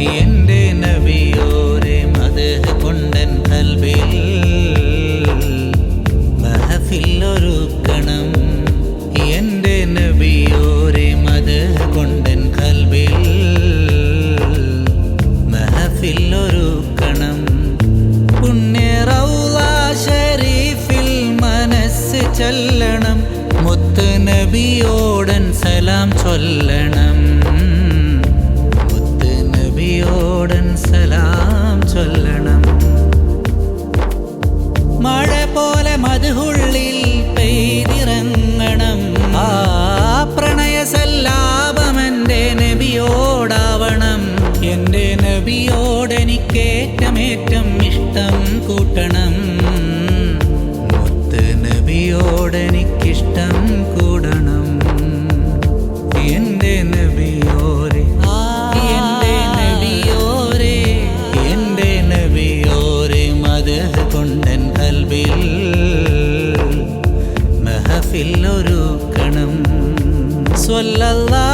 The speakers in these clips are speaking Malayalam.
എന്റെ നബിയോരെ മദഹ് കൊണ്ടൻ കൽബിൽ മഹഫില്ലൊരുക്കണം എന്റെ നബിയോരെ മദഹ് കൊണ്ടൻ കൽബിൽ മഹഫില്ലൊരുക്കണം പുണ്യ റൗള ഷരീഫിൽ മനസ്സ് ചൊല്ലണം. മുത്ത് നബിയോടൻ സലാം ചൊല്ലണം. നബിയോടെനിക്കേറ്റമേറ്റം ഇഷ്ടം കൂട്ടണം. മുത്ത് നബിയോടെനിക്കിഷ്ടം കൂടണം. എന്റെ നബിയോരെ എന്റെ നബിയോരെ എന്റെ നബിയോരെ മദഹ് കൊണ്ടൻ കൽബിൽ മഹഫില്ലൊരുക്കണം സ്വല്ലല്ലാ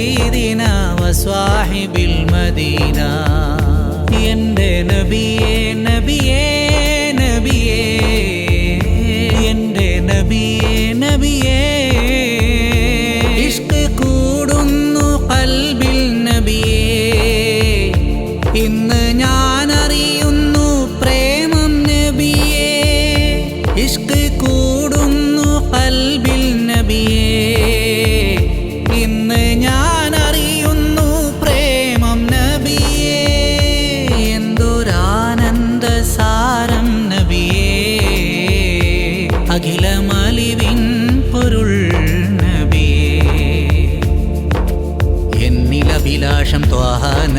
സയ്യിദിന വസ്വാഹിബിൽ മദീന. എന്റെ നബിയേ നബിയേ നബിയേ. എന്റെ നബിയേ നബിയേ. ഇഷ്ക് കൂടുന്നു കൽബിൽ നബിയേ. ഇന്ന് ഞാൻ അറിയുന്നു പ്രേമം നബിയേ. ഇഷ്ക് കൂടുന്നു കൽബിൽ നബിയേ. ഇന്ന് ഞാൻ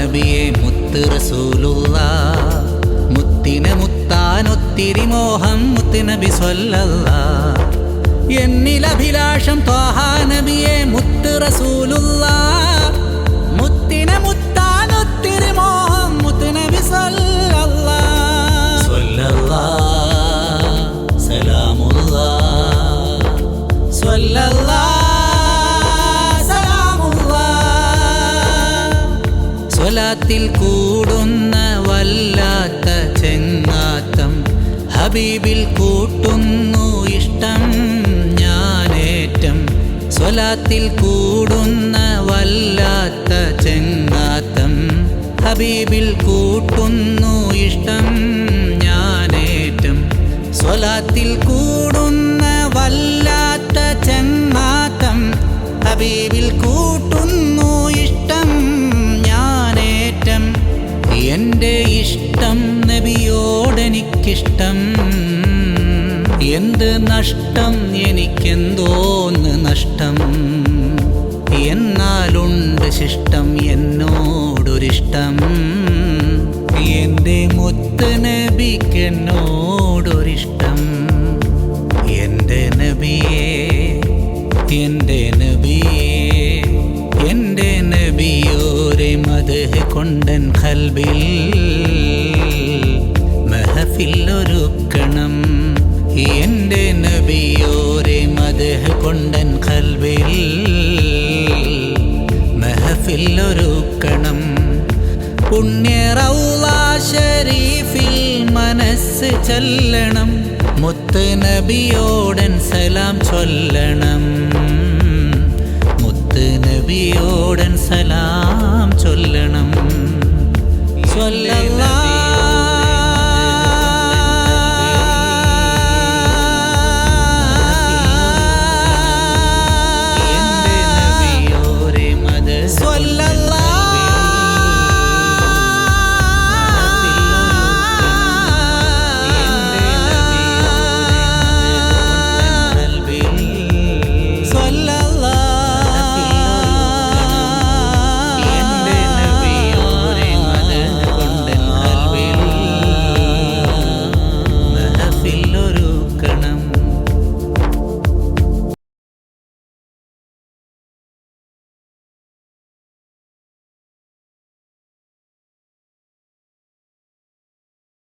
നബിയെ മുത്ത് റസൂലുള്ള. മുത്തിനെ മുത്താനൊത്തിരി മോഹം മുത്ത് നബി സ്വല്ലല്ല. എന്നിലഭിലാഷം ത്വാഹാ നബിയെ മുത്ത് റസൂലുള്ള. സ്വലാത്തിൽ കൂടുന്ന വല്ലാത്ത ചെങ്ങാത്തം. ഹബീബിൽ കൂട്ടുന്നു ഇഷ്ടം ഞാനേറ്റം. സ്വലാത്തിൽ കൂടുന്ന വല്ലാത്ത ചെങ്ങാത്തം. ഹബീബിൽ കൂട്ടുന്നു ഇഷ്ടം ഞാനേറ്റം. സ്വലാത്തിൽ കൂടുന്ന വല്ലാത്ത ചെങ്ങാത്തം. ഹബീബിൽ കൂട്ടുന്നു എന്റെ ഇഷ്ടം നബിയോടെനിക്കിഷ്ടം. എന്ത് നഷ്ടം എനിക്കെന്തോന്ന് നഷ്ടം. എന്നാലുണ്ട് ശിഷ്ടം എന്നോടൊരിഷ്ടം. എന്റെ മുത്ത് നബിക്കെന്നോടൊരിഷ്ടം മദഹ് ഹൽബിൽ മഹഫിൽ ഒരുക്കണം. എന്റെ നബിയോരെ മദഹ് കൊണ്ടൻ കൽബിൽ മഹഫിൽ ഒരുക്കണം. പുണ്യ ഷരീഫിൽ മനസ്സ് ചൊല്ലണം. മുത്ത് നബിയോടൻ സലാം ചൊല്ലണം. മുത്ത് നബിയോടൻ സലാം ചൊല്ലണം.